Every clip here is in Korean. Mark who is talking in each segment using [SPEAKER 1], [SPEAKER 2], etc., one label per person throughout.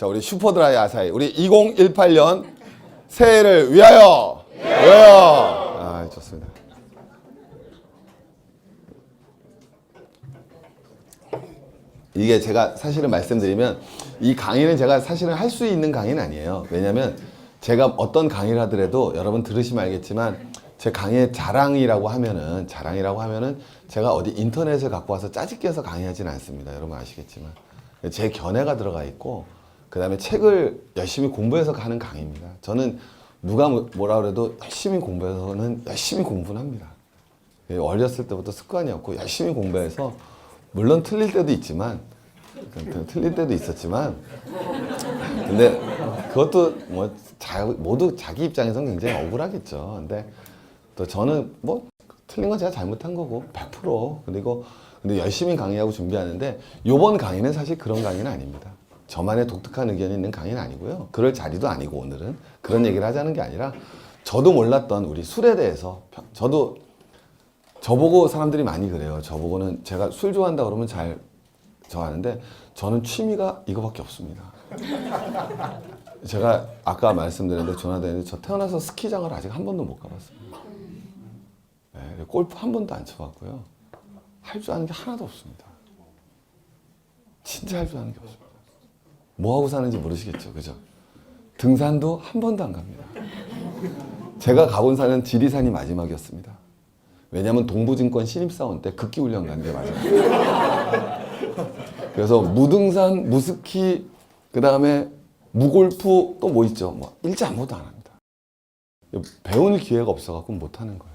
[SPEAKER 1] 자, 우리 슈퍼드라이 아사히. 우리 2018년 새해를 위하여! 위하여! 아, 좋습니다. 이게 제가 사실은 말씀드리면 이 강의는 제가 사실은 할 수 있는 강의는 아니에요. 왜냐면 제가 어떤 강의를 하더라도 여러분 들으시면 알겠지만 제 강의의 자랑이라고 하면은 자랑이라고 하면은 제가 어디 인터넷을 갖고 와서 짜집기 해서 강의하지는 않습니다. 여러분 아시겠지만 제 견해가 들어가 있고 그 다음에 책을 열심히 공부해서 하는 강의입니다. 저는 누가 뭐- 뭐라 그래도 열심히 공부해서는 열심히 공부는 합니다. 예, 어렸을 때부터 습관이었고 열심히 공부해서 물론 틀릴 때도 있지만 그- 틀릴 때도 있었지만 근데 그것도 뭐 자, 모두 자기 입장에서는 굉장히 억울하겠죠. 근데 또 저는 뭐 틀린 건 제가 잘못한 거고 100% 그리고 근데 열심히 강의하고 준비하는데 요번 강의는 사실 그런 강의는 아닙니다. 저만의 독특한 의견이 있는 강의는 아니고요. 그럴 자리도 아니고 오늘은 그런 얘기를 하자는 게 아니라 저도 몰랐던 우리 술에 대해서 평- 저도 저보고 사람들이 많이 그래요. 저보고는 제가 술 좋아한다 그러면 잘 좋아하는데 저는 취미가 이거밖에 없습니다. 제가 아까 말씀드렸는데 전화드렸는데 저 태어나서 스키장을 아직 한 번도 못 가봤습니다. 네, 골프 한 번도 안 쳐봤고요. 할 줄 아는 게 하나도 없습니다. 진짜 할 줄 아는 게 없습니다. 뭐 하고 사는지 모르시겠죠, 그죠? 등산도 한 번도 안 갑니다. 제가 가본 산은 지리산이 마지막이었습니다. 왜냐면 동부증권 신입사원 때 극기훈련 간게 맞아요. 그래서 무등산, 무스키, 그 다음에 무골프 또 뭐 있죠? 뭐 일지 아무것도 안 합니다. 배울 기회가 없어갖고 못 하는 거예요.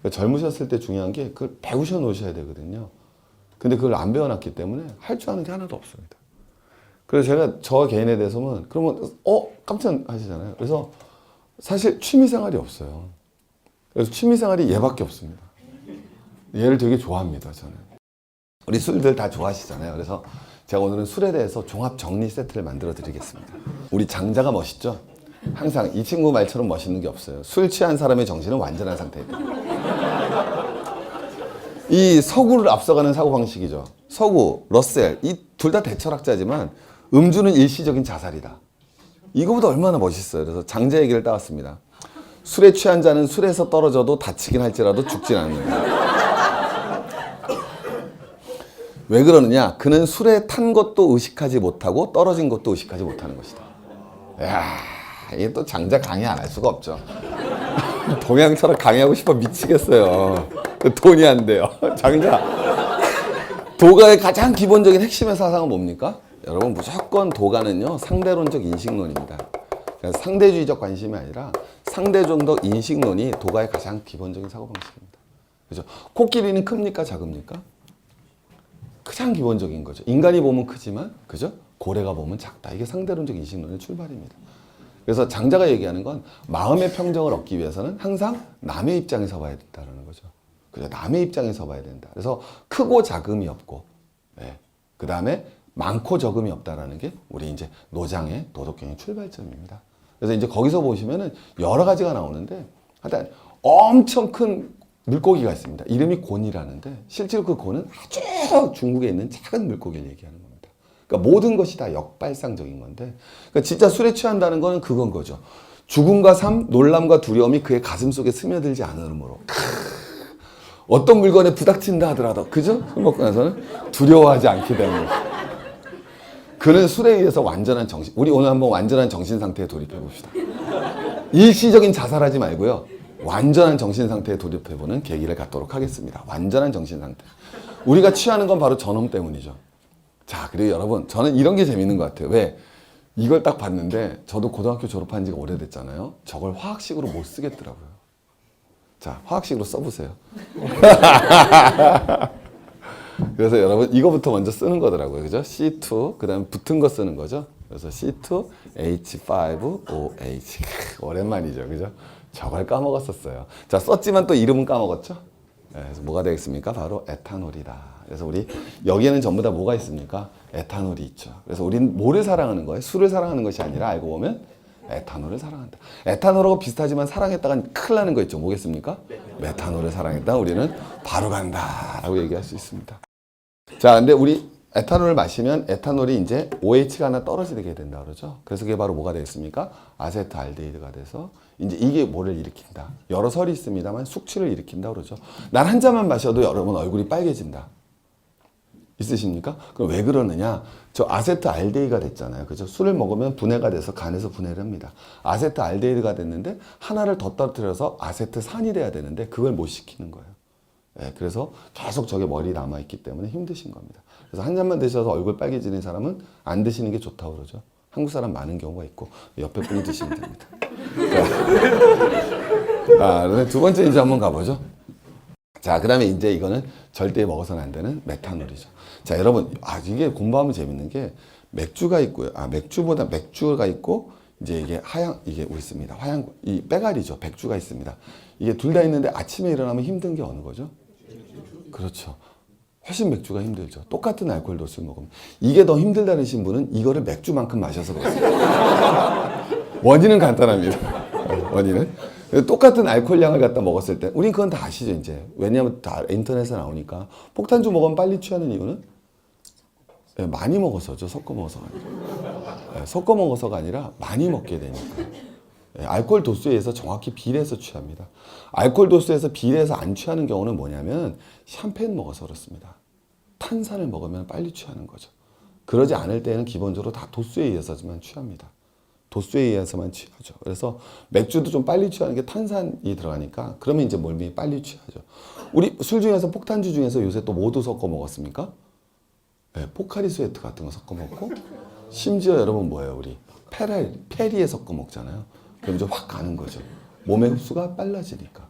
[SPEAKER 1] 그러니까 젊으셨을 때 중요한 게 그걸 배우셔 놓으셔야 되거든요. 근데 그걸 안 배워놨기 때문에 할 줄 아는 게 하나도 없습니다. 그래서 제가 저 개인에 대해서는 그러면 어 깜짝 하시잖아요. 그래서 사실 취미 생활이 없어요. 그래서 취미 생활이 얘밖에 없습니다. 얘를 되게 좋아합니다, 저는. 우리 술들 다 좋아하시잖아요. 그래서 제가 오늘은 술에 대해서 종합 정리 세트를 만들어 드리겠습니다. 우리 장자가 멋있죠? 항상 이 친구 말처럼 멋있는 게 없어요. 술 취한 사람의 정신은 완전한 상태입니다. 이 서구를 앞서가는 사고방식이죠. 서구, 러셀, 이 둘 다 대철학자지만 음주는 일시적인 자살이다. 이거보다 얼마나 멋있어요. 그래서 장자 얘기를 따왔습니다. 술에 취한 자는 술에서 떨어져도 다치긴 할지라도 죽진 않는다. 왜 그러느냐? 그는 술에 탄 것도 의식하지 못하고 떨어진 것도 의식하지 못하는 것이다. 야, 이게 또 장자 강의 안 할 수가 없죠. 동양 철학 강의하고 싶어 미치겠어요. 그 돈이 안 돼요. 장자. 도가의 가장 기본적인 핵심의 사상은 뭡니까? 여러분 무조건 도가는요 상대론적 인식론입니다. 그러니까 상대주의적 관심이 아니라 상대적인 인식론이 도가의 가장 기본적인 사고방식입니다. 그죠? 코끼리는 큽니까 작습니까? 가장 기본적인 거죠. 인간이 보면 크지만, 그죠? 고래가 보면 작다. 이게 상대론적 인식론의 출발입니다. 그래서 장자가 얘기하는 건 마음의 평정을 얻기 위해서는 항상 남의 입장에서 봐야 된다는 거죠. 그죠? 남의 입장에서 봐야 된다. 그래서 크고 작음이 없고, 예. 그 다음에 많고 적음이 없다라는 게 우리 이제 노장의 도덕경의 출발점입니다. 그래서 이제 거기서 보시면은 여러 가지가 나오는데 하여튼 엄청 큰 물고기가 있습니다. 이름이 곤이라는데 실제로 그 곤은 아주 중국에 있는 작은 물고기를 얘기하는 겁니다. 그러니까 모든 것이 다 역발상적인 건데 그러니까 진짜 술에 취한다는 거는 그건 거죠. 죽음과 삶, 놀람과 두려움이 그의 가슴 속에 스며들지 않으므로 어떤 물건에 부닥친다 하더라도 그죠? 술 먹고 나서는 두려워하지 않게 되는 거죠. 그는 술에 의해서 완전한 정신 우리 오늘 한번 완전한 정신 상태에 돌입해 봅시다. 일시적인 자살하지 말고요. 완전한 정신 상태에 돌입해 보는 계기를 갖도록 하겠습니다. 완전한 정신 상태. 우리가 취하는 건 바로 저놈 때문이죠. 자, 그리고 여러분, 저는 이런 게 재밌는 것 같아요. 왜? 이걸 딱 봤는데 저도 고등학교 졸업한 지가 오래됐잖아요. 저걸 화학식으로 못 쓰겠더라고요. 자, 화학식으로 써보세요. 그래서 여러분 이거부터 먼저 쓰는 거더라고요. 그죠? C2 그다음 붙은 거 쓰는 거죠. 그래서 C2H5OH 오랜만이죠. 그죠? 저걸 까먹었었어요. 자, 썼지만 또 이름은 까먹었죠? 네, 그래서 뭐가 되겠습니까? 바로 에탄올이다. 그래서 우리 여기에는 전부 다 뭐가 있습니까? 에탄올이 있죠. 그래서 우리는 뭐를 사랑하는 거예요? 술을 사랑하는 것이 아니라 알고 보면 에탄올을 사랑한다. 에탄올하고 비슷하지만 사랑했다간 큰일 나는 거 있죠. 뭐겠습니까? 메탄올을 사랑했다. 우리는 바로 간다 라고 얘기할 수 있습니다. 자, 근데 우리 에탄올을 마시면 에탄올이 이제 OH가 하나 떨어지게 된다 그러죠. 그래서 그게 바로 뭐가 되겠습니까? 아세트알데히드가 돼서 이제 이게 뭐를 일으킨다. 여러 설이 있습니다만 숙취를 일으킨다 그러죠. 난 한 잔만 마셔도 여러분 얼굴이 빨개진다. 있으십니까? 그럼 왜 그러느냐? 저 아세트알데히드가 됐잖아요. 그죠? 술을 먹으면 분해가 돼서 간에서 분해를 합니다. 아세트알데히드가 됐는데 하나를 더 떨어뜨려서 아세트산이 돼야 되는데 그걸 못 시키는 거예요. 예, 그래서 계속 저게 머리에 남아있기 때문에 힘드신 겁니다. 그래서 한 잔만 드셔서 얼굴 빨개지는 사람은 안 드시는 게 좋다고 그러죠. 한국 사람 많은 경우가 있고 옆에 분이 드시면 됩니다. 자, 아, 그다음에 두 번째 이제 한번 가보죠. 자, 그 다음에 이제 이거는 절대 먹어서는 안 되는 메탄올이죠. 자, 여러분, 아, 이게 공부하면 재밌는 게 맥주가 있고요. 아, 맥주보다 맥주가 있고, 이제 이게 하양, 이게 우리 있습니다. 화양, 이 빼가리죠. 백주가 있습니다. 이게 둘 다 있는데 아침에 일어나면 힘든 게 어느 거죠? 그렇죠. 훨씬 맥주가 힘들죠. 똑같은 알코올 도수를 먹으면. 이게 더 힘들다는 신분은 이거를 맥주만큼 마셔서 그렇습니다. 원인은 간단합니다. 원인은. 똑같은 알코올량을 갖다 먹었을 때, 우린 그건 다 아시죠, 이제. 왜냐하면 다 인터넷에 나오니까. 폭탄주 먹으면 빨리 취하는 이유는? 예, 많이 먹어서죠. 섞어 먹어서가 아니라. 예, 섞어 먹어서가 아니라 많이 먹게 되니까. 예, 알코올 도수에 의해서 정확히 비례해서 취합니다. 알코올 도수에서 비례해서 안 취하는 경우는 뭐냐면 샴페인 먹어서 그렇습니다. 탄산을 먹으면 빨리 취하는 거죠. 그러지 않을 때는 기본적으로 다 도수에 의해서만 취합니다. 도수에 의해서만 취하죠. 그래서 맥주도 좀 빨리 취하는 게 탄산이 들어가니까 그러면 이제 몸이 빨리 취하죠. 우리 술 중에서 폭탄주 중에서 요새 또 모두 섞어 먹었습니까? 네, 포카리 스웨트 같은 거 섞어 먹고 심지어 여러분 뭐예요 우리 페랄 페리에 섞어 먹잖아요. 그럼 이제 확 가는 거죠. 몸의 흡수가 빨라지니까.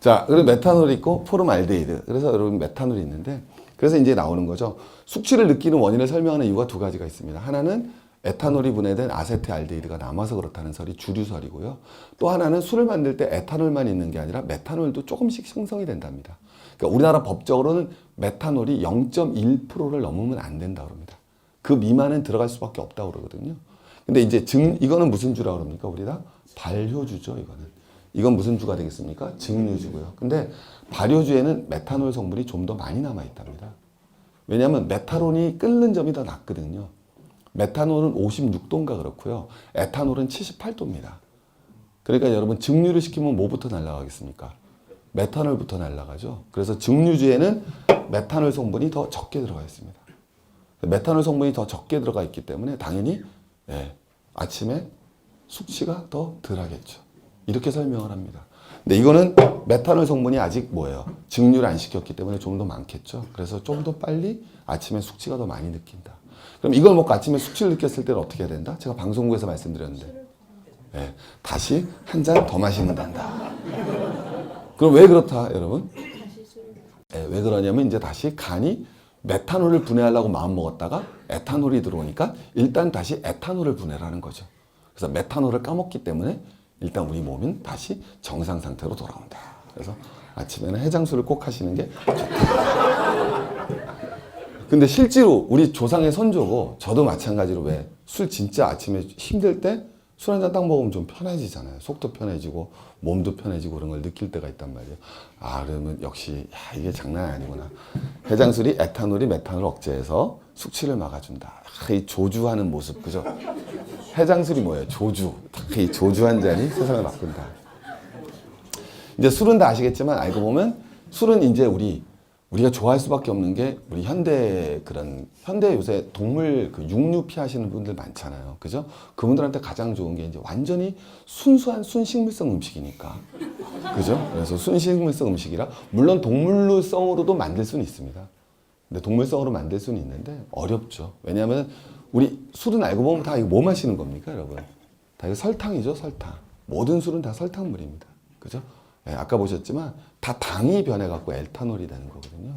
[SPEAKER 1] 자, 그리고 메탄올이 있고 포름알데히드. 그래서 여러분 메탄올이 있는데 그래서 이제 나오는 거죠. 숙취를 느끼는 원인을 설명하는 이유가 두 가지가 있습니다. 하나는 에탄올이 분해된 아세트알데히드가 남아서 그렇다는 설이 주류설이고요. 또 하나는 술을 만들 때 에탄올만 있는 게 아니라 메탄올도 조금씩 생성이 된답니다. 그러니까 우리나라 법적으로는 메탄올이 0.1%를 넘으면 안 된다 그럽니다. 그 미만은 들어갈 수밖에 없다고 그러거든요. 근데 이제 증 이거는 무슨 주라고 그럽니까? 우리 다 발효주죠, 이거는. 이건 무슨 주가 되겠습니까? 증류주고요. 근데 발효주에는 메탄올 성분이 좀 더 많이 남아 있답니다. 왜냐하면 메탄올이 끓는 점이 더 낮거든요. 메탄올은 56도인가 그렇고요. 에탄올은 78도입니다. 그러니까 여러분 증류를 시키면 뭐부터 날아가겠습니까? 메탄올부터 날아가죠. 그래서 증류주에는 메탄올 성분이 더 적게 들어가 있습니다. 메탄올 성분이 더 적게 들어가 있기 때문에 당연히 예, 아침에 숙취가 더 덜하겠죠. 이렇게 설명을 합니다. 근데 이거는 메탄올 성분이 아직 뭐예요? 증류를 안 시켰기 때문에 좀 더 많겠죠. 그래서 좀 더 빨리 아침에 숙취가 더 많이 느낀다. 그럼 이걸 먹고 아침에 숙취를 느꼈을 때는 어떻게 해야 된다? 제가 방송국에서 말씀드렸는데 예, 다시 한 잔 더 마시면 된다. 그럼 왜 그렇다, 여러분? 예, 왜 그러냐면 이제 다시 간이 메탄올을 분해하려고 마음 먹었다가 에탄올이 들어오니까 일단 다시 에탄올을 분해를 하는 거죠. 그래서 메탄올을 까먹기 때문에 일단 우리 몸은 다시 정상 상태로 돌아온다. 그래서 아침에는 해장술을 꼭 하시는 게 좋다. 근데 실제로 우리 조상의 선조고 저도 마찬가지로 왜 술 진짜 아침에 힘들 때 술 한잔 딱 먹으면 좀 편해지잖아요. 속도 편해지고 몸도 편해지고 그런 걸 느낄 때가 있단 말이에요. 아 그러면 역시 야, 이게 장난 아니구나. 해장술이 에탄올이 메탄올 억제해서 숙취를 막아준다. 아, 이 조주하는 모습 그죠? 해장술이 뭐예요? 조주. 이 조주 한 잔이 세상을 바꾼다. 이제 술은 다 아시겠지만 알고 보면 술은 이제 우리 우리가 좋아할 수밖에 없는 게 우리 현대 그런 현대 요새 동물 그 육류 피하시는 분들 많잖아요. 그죠? 그분들한테 가장 좋은 게 이제 완전히 순수한 순식물성 음식이니까. 그죠? 그래서 순식물성 음식이라 물론 동물성으로도 만들 수는 있습니다. 근데 동물성으로 만들 수는 있는데 어렵죠. 왜냐하면 우리 술은 알고 보면 다 이거 뭐 마시는 겁니까, 여러분? 다 이거 설탕이죠, 설탕. 모든 술은 다 설탕물입니다. 그죠? 예, 아까 보셨지만 다 당이 변해갖고 에탄올이 되는 거거든요.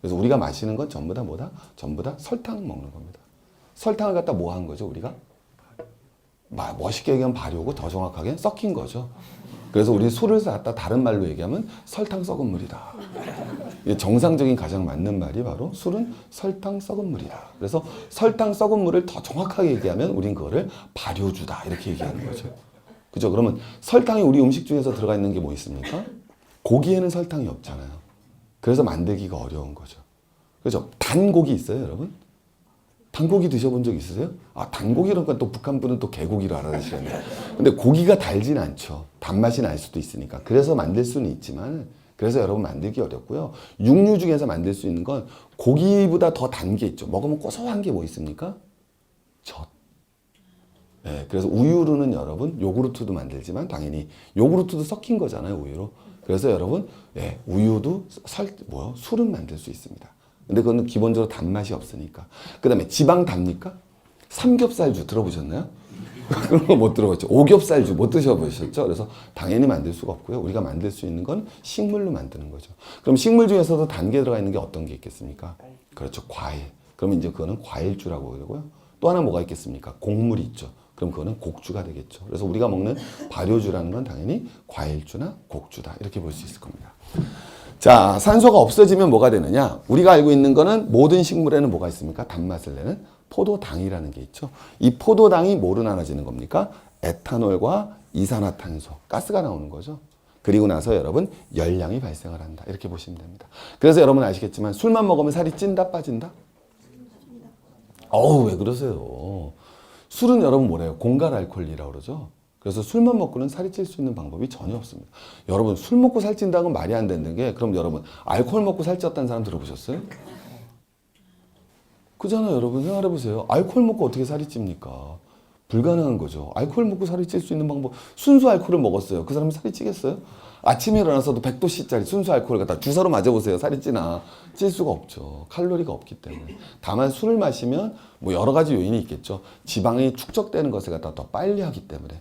[SPEAKER 1] 그래서 우리가 마시는 건 전부 다 뭐다? 전부 다 설탕 먹는 겁니다. 설탕을 갖다 뭐 한 거죠, 우리가? 마- 멋있게 얘기하면 발효고 더 정확하게 섞인 거죠. 그래서 우리 술을 갖다 다른 말로 얘기하면 설탕 썩은 물이다. 정상적인 가장 맞는 말이 바로 술은 설탕 썩은 물이다. 그래서 설탕 썩은 물을 더 정확하게 얘기하면 우린 그거를 발효주다 이렇게 얘기하는 거죠. 그죠? 그러면 설탕이 우리 음식 중에서 들어가 있는 게 뭐 있습니까? 고기에는 설탕이 없잖아요. 그래서 만들기가 어려운 거죠. 그죠? 단 고기 있어요, 여러분? 단고기 드셔본 적 있으세요? 아, 단고기라니까 또 북한 분은 또 개고기로 알아드시겠네. 근데 고기가 달진 않죠. 단맛이 날 수도 있으니까. 그래서 만들 수는 있지만, 그래서 여러분 만들기 어렵고요. 육류 중에서 만들 수 있는 건 고기보다 더 단 게 있죠. 먹으면 고소한 게 뭐 있습니까? 젖. 예, 그래서 우유로는 여러분 요구르트도 만들지만 당연히 요구르트도 섞인 거잖아요 우유로. 그래서 여러분 예, 우유도 설 뭐요 술은 만들 수 있습니다. 근데 그거는 기본적으로 단맛이 없으니까. 그다음에 지방 답니까? 삼겹살주 들어보셨나요? 그런 거 못 들어봤죠. 오겹살주 못 드셔보셨죠? 그래서 당연히 만들 수가 없고요. 우리가 만들 수 있는 건 식물로 만드는 거죠. 그럼 식물 중에서도 단게 들어가 있는 게 어떤 게 있겠습니까? 그렇죠. 과일. 그러면 이제 그거는 과일주라고 그러고요. 또 하나 뭐가 있겠습니까? 곡물이 있죠. 그럼 그거는 곡주가 되겠죠. 그래서 우리가 먹는 발효주라는 건 당연히 과일주나 곡주다. 이렇게 볼 수 있을 겁니다. 자, 산소가 없어지면 뭐가 되느냐? 우리가 알고 있는 거는 모든 식물에는 뭐가 있습니까? 단맛을 내는 포도당이라는 게 있죠. 이 포도당이 뭐로 나눠지는 겁니까? 에탄올과 이산화탄소, 가스가 나오는 거죠. 그리고 나서 여러분 열량이 발생을 한다. 이렇게 보시면 됩니다. 그래서 여러분 아시겠지만 술만 먹으면 살이 찐다 빠진다? 어우 왜 그러세요? 술은 여러분 뭐래요? 공갈 알코올이라고 그러죠. 그래서 술만 먹고는 살이 찔 수 있는 방법이 전혀 없습니다. 여러분 술 먹고 살찐다는 건 말이 안 되는 게 그럼 여러분 알코올 먹고 살쪘다는 사람 들어보셨어요? 그잖아요 여러분 생각해 보세요. 알코올 먹고 어떻게 살이 찝니까? 불가능한 거죠. 알코올 먹고 살이 찔 수 있는 방법 순수 알코올을 먹었어요. 그 사람이 살이 찌겠어요? 아침에 일어나서도 100도씨짜리 순수 알코올을 갖다 주사로 맞아보세요. 살이 찌나 찔 수가 없죠. 칼로리가 없기 때문에. 다만 술을 마시면 뭐 여러 가지 요인이 있겠죠. 지방이 축적되는 것을 갖다 더 빨리 하기 때문에.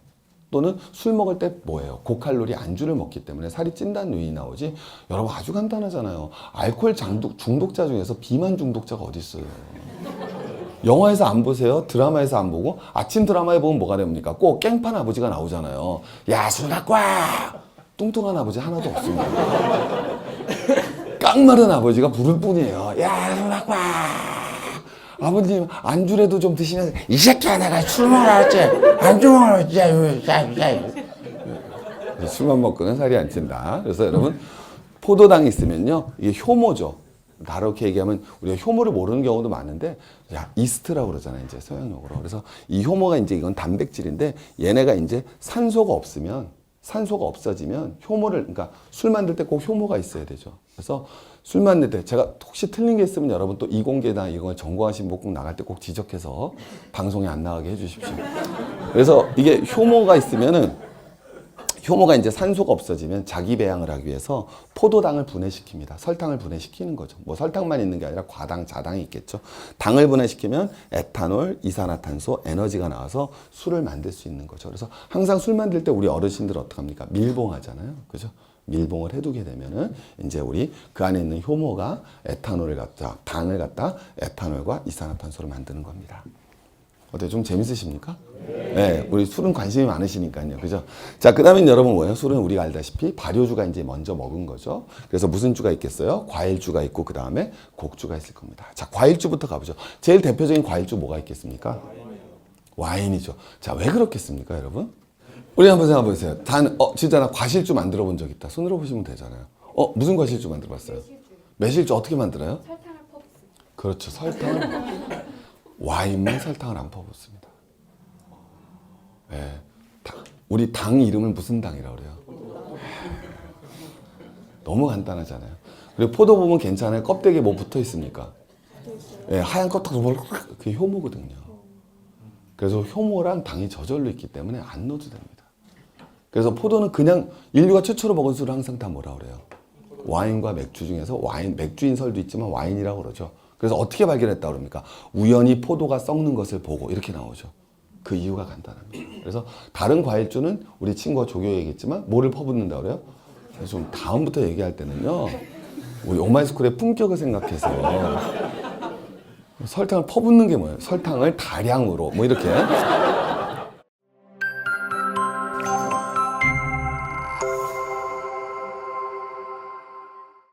[SPEAKER 1] 또는 술 먹을 때 뭐예요? 고칼로리 안주를 먹기 때문에 살이 찐다는 요인이 나오지. 여러분 아주 간단하잖아요. 알코올 중독자 중에서 비만 중독자가 어디 있어요? 영화에서 안 보세요? 드라마에서 안 보고 아침 드라마에 보면 뭐가 됩니까? 꼭 깽판 아버지가 나오잖아요. 야, 술 갖고 와! 뚱뚱한 아버지 하나도 없습니다. 깡마른 아버지가 부를 뿐이에요. 야, 술 갖고 와! 아버님 안주라도 좀 드시면 이 새끼야 내가 술 먹으러 왔지 안주 야. 술만 먹고는 살이 안 찐다. 그래서 여러분 포도당이 있으면요 이게 효모죠. 다르게 얘기하면 우리가 효모를 모르는 경우도 많은데 야 이스트라고 그러잖아요 이제 서양용어로. 그래서 이 효모가 이제 이건 단백질인데 얘네가 이제 산소가 없으면 산소가 없어지면 효모를 그러니까 술 만들 때 꼭 효모가 있어야 되죠. 그래서 술 만들 때 제가 혹시 틀린 게 있으면 여러분 또 이공계나 이거 전공하신 분 꼭 나갈 때 꼭 지적해서 방송에 안 나가게 해주십시오. 그래서 이게 효모가 있으면은 효모가 이제 산소가 없어지면 자기 배양을 하기 위해서 포도당을 분해시킵니다. 설탕을 분해시키는 거죠. 뭐 설탕만 있는 게 아니라 과당, 자당이 있겠죠. 당을 분해시키면 에탄올, 이산화탄소, 에너지가 나와서 술을 만들 수 있는 거죠. 그래서 항상 술 만들 때 우리 어르신들 어떻게 합니까? 밀봉하잖아요. 그죠? 밀봉을 해두게 되면은 이제 우리 그 안에 있는 효모가 에탄올을 갖다 당을 갖다 에탄올과 이산화탄소로 만드는 겁니다. 어때 좀 재밌으십니까? 네. 우리 술은 관심이 많으시니까요. 그죠? 자, 그 다음에 여러분 뭐예요? 술은 우리가 알다시피 발효주가 이제 먼저 먹은 거죠. 그래서 무슨 주가 있겠어요? 과일주가 있고, 그 다음에 곡주가 있을 겁니다. 자, 과일주부터 가보죠. 제일 대표적인 과일주 뭐가 있겠습니까? 와인이죠. 자, 왜 그렇겠습니까, 여러분? 우리 한번 생각해 보세요. 단, 어, 진짜 나 과실주 만들어 본 적 있다. 손으로 보시면 되잖아요. 어, 무슨 과실주 만들어 봤어요? 매실주 어떻게 만들어요?
[SPEAKER 2] 설탕을 퍼붓습니다.
[SPEAKER 1] 그렇죠. 설탕. 와인만 설탕을 안 퍼붓습니다. 예. 당- 우리 당 이름을 무슨 당이라고 그래요? 너무 간단하잖아요. 그리고 포도 보면 괜찮아요. 껍데기에 뭐 붙어 있습니까? 예, 하얀 껍데기 뭐 그게 효모거든요. 그래서 효모랑 당이 저절로 있기 때문에 안 넣어도 됩니다. 그래서 포도는 그냥 인류가 최초로 먹은 술을 항상 다 뭐라 그래요? 와인과 맥주 중에서 와인, 맥주인 설도 있지만 와인이라고 그러죠. 그래서 어떻게 발견했다 그럽니까? 우연히 포도가 썩는 것을 보고 이렇게 나오죠. 그 이유가 간단합니다. 그래서 다른 과일주는 우리 친구가 조교 얘기했지만 뭐를 퍼붓는다 그래요? 그래서 좀 다음부터 얘기할 때는요. 우리 오마이스쿨의 품격을 생각해서 설탕을 퍼붓는 게 뭐예요? 설탕을 다량으로 뭐 이렇게